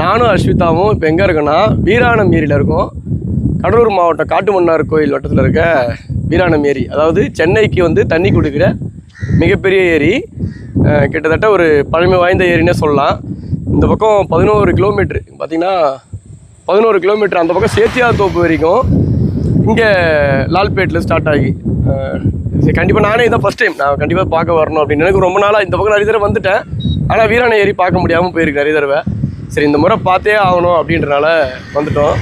நானும் அஸ்விதாவும் இப்போ எங்கே இருக்கோன்னா வீராணம் ஏரியில் இருக்கோம். கடலூர் மாவட்டம் காட்டுமன்னார் கோயில் வட்டத்தில் இருக்க வீராணம் ஏரி அதாவது சென்னைக்கு வந்து தண்ணி கொடுக்குற மிகப்பெரிய ஏரி. கிட்டத்தட்ட ஒரு பழமை வாய்ந்த ஏரின்னே சொல்லலாம். இந்த பக்கம் பதினோரு கிலோமீட்ரு பார்த்திங்கன்னா பதினோரு கிலோமீட்டர். அந்த பக்கம் சேத்தியார் தோப்பு வரைக்கும் இங்கே லால்பேட்டில் ஸ்டார்ட் ஆகி. கண்டிப்பாக நானே இதான் ஃபஸ்ட் டைம் நான் கண்டிப்பாக பார்க்க வரணும் அப்படின்னு. எனக்கு ரொம்ப நாளாக இந்த பக்கம் நிறைய தடவை வந்துட்டேன். ஆனால் வீராண ஏரி பார்க்க முடியாமல் போயிருக்கு நிறைய தடவை. சரி இந்த முறை பார்த்தே ஆகணும் அப்படின்றனால வந்துட்டோம்.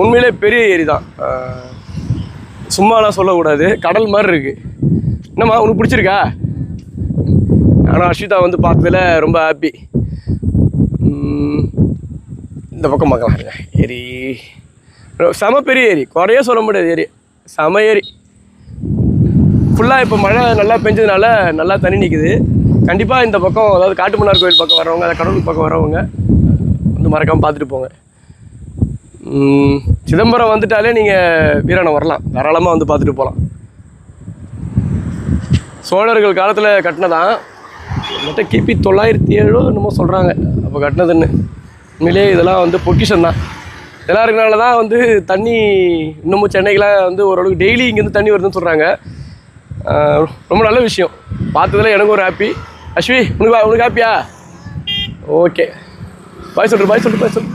உண்மையிலே பெரிய ஏரி தான். சும்மாலாம் சொல்லக்கூடாது. கடல் மாதிரி இருக்குது என்னம்மா உனக்கு பிடிச்சிருக்கா? ஆனால் அஸ்விதா வந்து பார்த்ததில் ரொம்ப ஹாப்பி இந்த பக்கம் பார்க்கலாம். இருங்க. ஏரி. செம பெரிய ஏரி. குறைய சொல்ல முடியாது ஏரி. செம ஏரி. ஃபுல்லாக இப்போ மழை நல்லா பெஞ்சதுனால நல்லா தண்ணி நிற்குது கண்டிப்பாக இந்த பக்கம் அதாவது காட்டுமன்னார் கோயில் பக்கம் வரவங்க அதாவது கடவுள் பக்கம் வரவங்க வந்து மறக்காமல் பார்த்துட்டு போங்க. சிதம்பரம் வந்துட்டாலே நீங்கள் வீராணம் வரலாம். தாராளமாக வந்து பார்த்துட்டு போகலாம் சோழர்கள் காலத்தில் கட்டினதான் மொத்த கிபி தொள்ளாயிரத்தி ஏழோ என்னமோ சொல்கிறாங்க அப்போ கட்டினதுன்னு. உண்மையிலேயே இதெல்லாம் வந்து பொக்கிஷன் தான். இதெல்லாம் இருக்கிறனால தான் வந்து தண்ணி இன்னமும் சென்னைக்கெலாம் வந்து ஓரளவுக்கு டெய்லி இங்கேருந்து தண்ணி வருதுன்னு சொல்கிறாங்க ரொம்ப நல்ல விஷயம். பார்த்ததுல எனக்கு ஒரு ஹாப்பி அஸ்வி உனக்கு உனக்கு ஹாப்பியா ஓகே. பாய் சொல்கிற பாய் சொல்லு பாய் சொல்லு